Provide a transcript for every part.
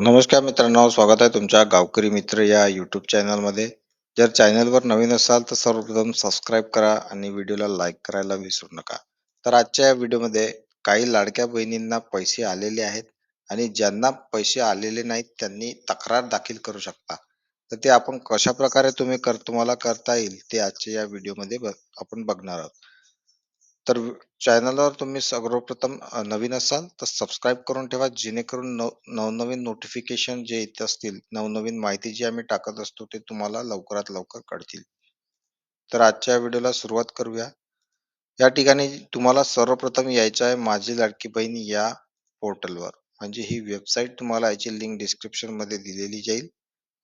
नमस्कार मित्रांनो स्वागत आहे तुमच्या गावकरी मित्र या यूट्यूब चॅनलमध्ये जर चॅनलवर नवीन असाल तर सर्वप्रथम सबस्क्राईब करा आणि व्हिडिओला लाईक करायला विसरू नका. तर आजच्या या व्हिडिओमध्ये काही लाडक्या बहिणींना पैसे आलेले आहेत आणि ज्यांना पैसे आलेले नाहीत त्यांनी तक्रार दाखल करू शकता. तर ते आपण कशा प्रकारे तुम्ही कर तुम्हाला करता येईल ते आजच्या या व्हिडिओमध्ये आपण बघणार आहोत. तर चॅनलवर तुम्ही सर्वप्रथम अ, नवीन असाल तर सबस्क्राईब करून ठेवा जेणेकरून नव नवनवीन नोटिफिकेशन जे येत असतील नवनवीन माहिती जी आम्ही टाकत असतो ते तुम्हाला लवकरात लवकर कळतील. तर आजच्या व्हिडिओला सुरुवात करूया. या ठिकाणी तुम्हाला सर्वप्रथम यायचं आहे माझी लाडकी बहीण या पोर्टलवर. म्हणजे ही वेबसाईट तुम्हाला याची लिंक डिस्क्रिप्शनमध्ये दिलेली जाईल.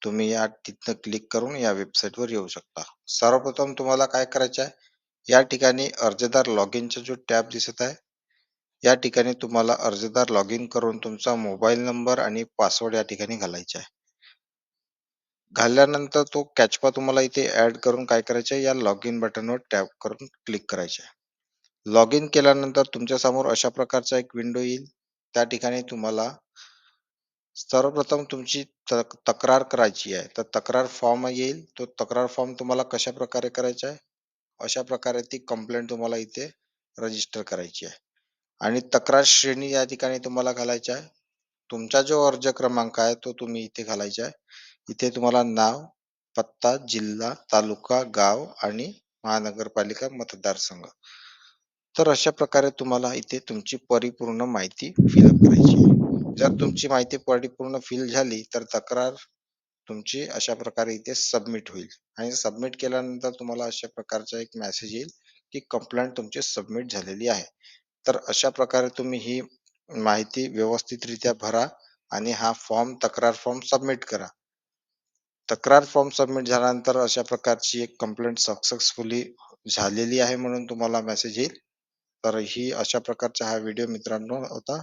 तुम्ही या तिथनं क्लिक करून या वेबसाईटवर येऊ शकता. सर्वप्रथम तुम्हाला काय करायचं आहे? या ठिकाणी अर्जदार लॉग इनचा जो टॅब दिसत आहे या ठिकाणी तुम्हाला अर्जदार लॉग इन करून तुमचा मोबाईल नंबर आणि पासवर्ड या ठिकाणी घालायचा आहे. घातल्यानंतर तो कॅचपा तुम्हाला इथे ऍड करून काय करायचं आहे? या लॉग इन बटनवर टॅप करून क्लिक करायचे आहे. लॉग इन केल्यानंतर तुमच्यासमोर अशा प्रकारचा एक विंडो येईल. त्या ठिकाणी तुम्हाला सर्वप्रथम तुमची तक- तक्रार करायची आहे. तर तक्रार फॉर्म येईल. तो तक्रार फॉर्म तुम्हाला कशा प्रकारे करायचा आहे? अशा प्रकारे ती कंप्लेंट तुम्हाला इथे रजिस्टर करायची आहे. आणि तक्रार श्रेणी या ठिकाणी तुम्हाला घालायची आहे. तुमचा जो अर्ज क्रमांक आहे तो तुम्ही इथे घालायचा आहे. इथे तुम्हाला नाव पत्ता जिल्हा तालुका गाव आणि महानगरपालिका मतदारसंघ. तर अशा प्रकारे तुम्हाला इथे तुमची परिपूर्ण माहिती फिलअप करायची आहे. जर तुमची माहिती परिपूर्ण फिल झाली तर तक्रार तुमची अशा प्रकारे इथे सबमिट होईल. आणि सबमिट केल्यानंतर तुम्हाला अशा प्रकारचा एक मेसेज येईल की कंप्लेंट तुमची सबमिट झालेली आहे. तर अशा प्रकारे तुम्ही ही माहिती व्यवस्थितरित्या भरा आणि हा फॉर्म तक्रार फॉर्म सबमिट करा. तक्रार फॉर्म सबमिट झाल्यानंतर अशा प्रकारची एक कंप्लेंट सक्सेसफुली झालेली आहे म्हणून तुम्हाला मेसेज येईल. तर ही अशा प्रकारचा हा व्हिडिओ मित्रांनो होता.